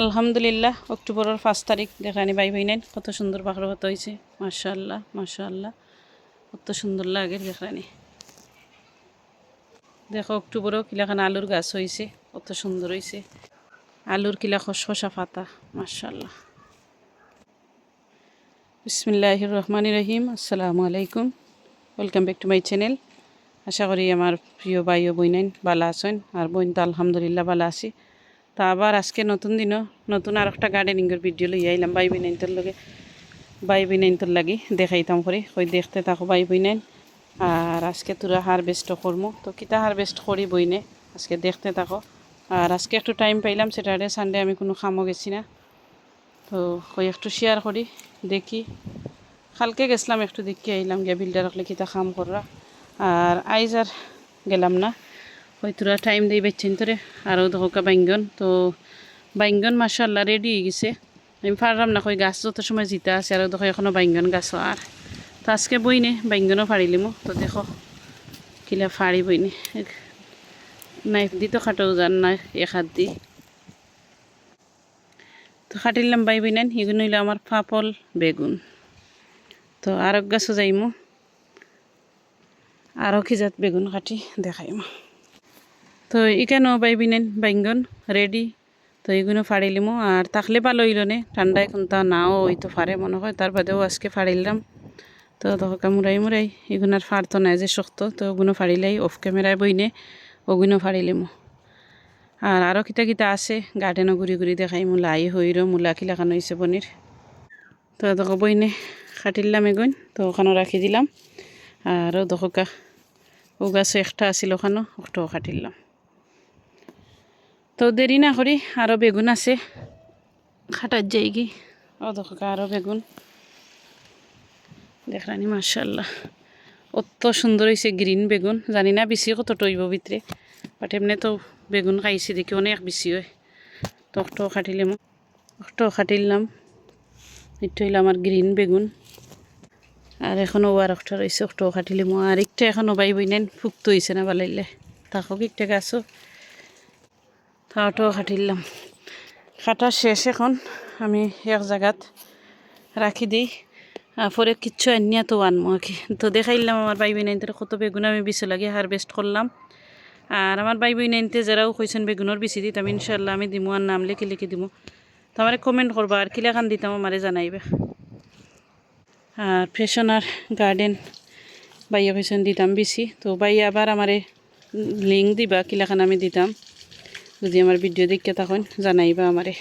আলহামদুলিল্লাহ, অক্টোবরের পাঁচ তারিখ, দেখানি বাই ভাই নাইন কত সুন্দর বাকর কত হয়েছে। মাশাল্লাহ মাশাল্লাহ কত সুন্দর লাগে দেখানি। দেখো, অক্টোবরেও কিলাখান আলুর গাছ হয়েছে, কত সুন্দর হয়েছে। আলুর কিলা খসখসা পাতা মাশাল্লাহ বিসমিল্লাহ রহমান রহিম, আসসালামু আলাইকুম। Welcome back to my channel. আশা করি আমার প্রিয় ভাই ও বইনাইন ভালো আছেন, আর বইন তো আলহামদুলিল্লাহ ভালো আছি। তা আবার আজকে নতুন দিনও, নতুন আর একটা গার্ডেনিংয়ের ভিডিও লই আইলাম বাই বিনাইনটোর লগে। বাই বিনাইনটোর লাগি দেখাইতাম করে ওই দেখতে থাকো বাই বিনাইন আর আজকে তোরা হারভেস্টও করব তো কিতা হারভেস্ট করি বইনে আজকে দেখতে থাকো। আর আজকে একটু টাইম পাইলাম স্যাটারডে সানডে আমি কোনো খামও গেছি না। তো ওই একটু শেয়ার করি, দেখি। কালকে গেছিলাম একটু দেখি আইলাম, গিয়া বিল্ডার রাখলে কিতা খাম করা আর আইজ আর গেলাম না। ওই টাইম দিই বেচছেন তোরে। আরও দোকা বাইঙ্গন। তো বাইঙ্গন মাসাল্লাহ রেডি হয়ে গেছে। আমি পারলাম না কই গাছ যত সময় জিতা আছে, আর দেখো এখনও বাইঙ্গন গাছ আর। তো আজকে বইনে বাইঙ্গনও ফাড়িলিমো তো দেখো কিলা ফাড়ি বইনে। নাইফ দি তো খাটো যান না, এক হাত দি। তো খাটিলাম বাই বইনেন এগুলো হইল আমার ফাপল বেগুন। তো আরও গাছও যাইমো। আরও খিজাত বেগুন কাটি দেখাইমো। তো ইকানো বাই বিনেন বাইঙ্গন, রেডি। তো এগুলো ফাড়িলিমো আর থাকলে ভালো হইল নে। ঠান্ডা তা নাও, ওই তো ফাড়ে মনে হয়, তার বাদেও আজকে ফাড়িলাম তো দহকা মুরাই মুরাই এগুলো আর ফাড়তো না যে শক্ত, তো ওগুলো ফাড়িলাই অফ ক্যামেরায় বইনে ওগুলো ফাড়িলিমো আর আরও কিতা কিতা আছে গার্ডেনও ঘুরি ঘুরি দেখাই, মূলা আই হইর, মূলা কি লাগানো হয়েছে পনির। তো দেখো বইনে কাটিলাম এগুন, তো ওখানে রাখি দিলাম। আর দহকা ও গাছ একটা আছিল ওখানেও ওটাও কাটিলাম তো দেরি না করি আরও বেগুন আছে। খাটার যাইগি ও দেখো আরও বেগুন। দেখরানি মার্শাল্লাহ অত সুন্দর হয়েছে গ্রিন বেগুন। জানি না বেশি কত টইব ভিতরে বাট এমনি তো বেগুন খাইছি দেখি অনেক বেশি হয়। তো অটো খাটিলাম অটো খাটিলাম এটা হইল আমার গ্রিন বেগুন। আর এখনও আর একটা রয়েছে অটো খাটিলাম আর একটা এখনও বাই বই নেন ফুক্ত হয়েছে না বালাইলে। থাকক একটা গাছও তাওটাও খাটিলাম কাটা শেষ এখন। আমি এক জায়গাত রাখি দিই পরে কিচ্ছু আনিয়া তো আর কি তো দেখাইলাম আমার বাই বিনাইনতে কত বেগুন আমি বিছে লাগে হারভেস্ট করলাম আর আমার বাই বিনাইনতে যারাও কইছেন বেগুনের বিচি দিতাম ইনশাল্লাহ আমি দিমু আর নাম লিখে লিখে দিমু। তো আমার কমেন্ট করবা আর কিলা খান দিতাম আমারে জানাইবে। আর ফ্যাশনার গার্ডেন বাইয়া কইছেন দিতাম বিচি। তো বাইয়া আবার আমারে লিঙ্ক দিবা কিলাখান আমি দিতাম যদি আমার ভিডিও দেখতে তখন জানাইবা আমারে।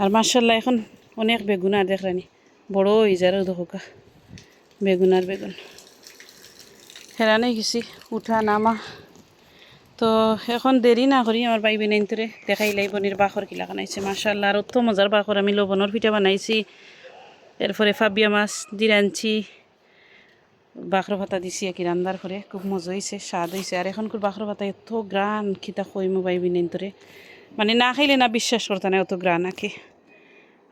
আর মার্শাল্লাহ এখন অনেক বেগুন আর দেখরানি বড় যায় দোকা বেগুন আর বেগুন। হেরানে গেছি, উঠা নামা। তো এখন দেরি না করি, আমার বাই বিনাইন্তরে দেখাইলাই বনির বাখর কিলা বানাইছে মার্শাল্লাহ আর অত মজার বাখর আমি লবণর পিঠা বানাইছি। এরপরে ফাবিয়া মাছ দি রাঁধছি বাখর ভাতা দিছি আর কি, রান্দার পরে খুব মজা হয়েছে স্বাদ হয়েছে আর এখনকার বাখর ভাতা এত গ্রান খিতা কইমু বাই বিনাইন্তরে মানে না খাইলে না বিশ্বাস করতে না অত গ্রান আঁকে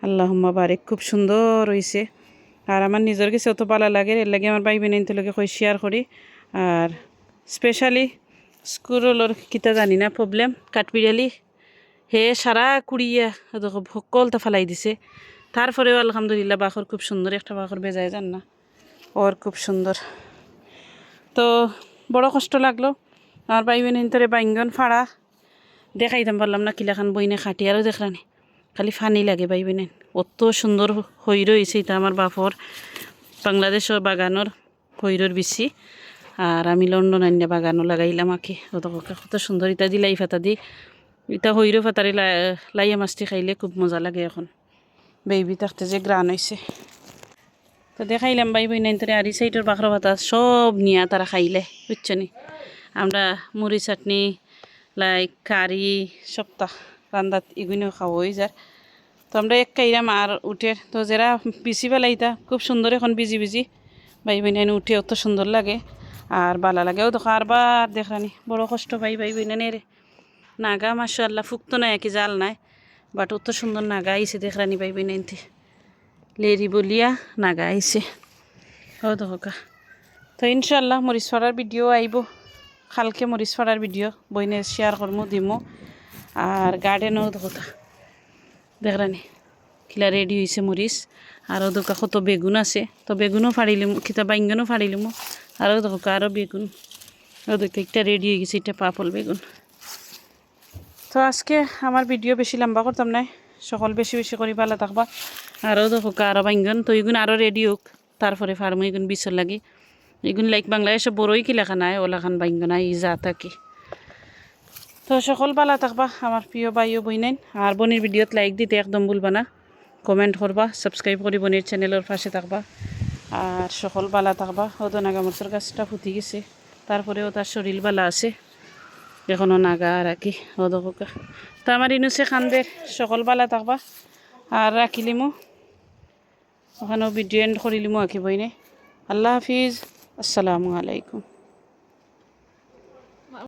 আল্লাহ বারেক, খুব সুন্দর হয়েছে আর আমার নিজের কাছে অত ভালো লাগে এর লাগে আমার বাই বোনের লগে কই শেয়ার করি। আর স্পেশালি স্কুলের কিতা জানি না প্রবলেম কাঠবিড়ালি। হে সারা কুড়িয়া কলতা ফেলাই দিছে। তারপরেও আলহামদুলিল্লাহ বাখর খুব সুন্দর একটা বাখর বেজায় যান না? ওর খুব সুন্দর। তো বড় কষ্ট লাগল। আমার বাই বোনের বাইঙ্গন ফাড়া। দেখাইতাম পারলাম না, কিলাখান বইনে খাটি আরও দেখলানি খালি ফানি লাগে পাইবে নেন অত সুন্দর হই রয়েছে এটা আমার বাপর। বাংলাদেশের বাগানোর হৈরর বেশি আর আমি লন্ডন আনিয়া বাগানও লাগাইলাম আঁকে কত কত সুন্দর ইটা দি লাই ফাতা দি। ইটা হৈর ফাতারে লাইয়া মাছটি খাইলে খুব মজা লাগে এখন। বেবি থাকতে যে গ্রান হয়েছে তো দেখাইলাম বাই বই নাইন তোরে আরি সাইডের বাখরা ভাতা সব নিয়া তারা খাইলে, বুঝছ নি? আমরা মুড়ি চাটনি লাইক কারি, সপ্তাহ রান্দাত এগুলো খাওয়া হয়ে যার। তো আমরা এক কাইরাম আর উঠে, তো যারা বিচি পেলাইতা, খুব সুন্দর এখন বিজি বিজি বাই বিনাইন উঠে অত সুন্দর লাগে, আর বালা লাগেও আর বার দেখরানি বড় কষ্ট পাই বাই বিনানি রে। নাগা মাসা আল্লাহ ফুক্ত নাই কি জাল নাই বাট অত সুন্দর নাগা আইছে দেখরানি বাই বিনাইনতে লেরি বলিয়া নাগা আইছে। ও দেখো তো ইনশাল্লাহ মরিচ ফড়ার ভিডিও আইব। কালকে মরিচ ফড়ার ভিডিও বইনে শেয়ার করমু, দিমু। আর গার্ডেনও দেখো দেখরানি, কিলা রেডি হয়েছে মরিচ। আরও দোকা কত বেগুন আছে। তো বেগুনও ফাড়িলিম কিতা বাইঙ্গনও ফাড়িলিমো আরও দোকা আরও বেগুন। ও দোকা একটা রেডি হয়ে গেছে এটা পাপল বেগুন। তো আজকে আমার ভিডিও বেশি লম্বা করতাম না সকল বেশি বেশি করে ভালো থাকবা। আরও দেখো আরও বাইঙ্গন, তো এগুন আরও রেডি হোক। তারপরে ফার্মো এগুন বিচর লাগি। এগুন লাইক বাংলাদেশে বড়ই কি লেখা নাই ওলাখান বাইঙ্গন, আই যা থাকি। তো সকল ভালো থাকবা, আমার প্রিয় ভাই ও বইনাইন আর বনির ভিডিওত লাইক দিতে একদম ভুলবা না। কমেন্ট করবা সাবস্ক্রাইব করি বনির চ্যানেলের পাশে থাকবা। আর সকল বালা থাকবা হয়তো নাগামরচর গাছটা ফুটি গেছে। তারপরেও তার শরীর বালা আছে। এখনও নাগা আর কি। হদকা তো আমার ইনুসে খানদের সকল বালা থাকবা। আর রাখিলিমো ওখানেও ভিডিও এন্ড করিলিমো আঁকিবইনে আল্লাহ হাফিজ। আসসালামু আলাইকুম।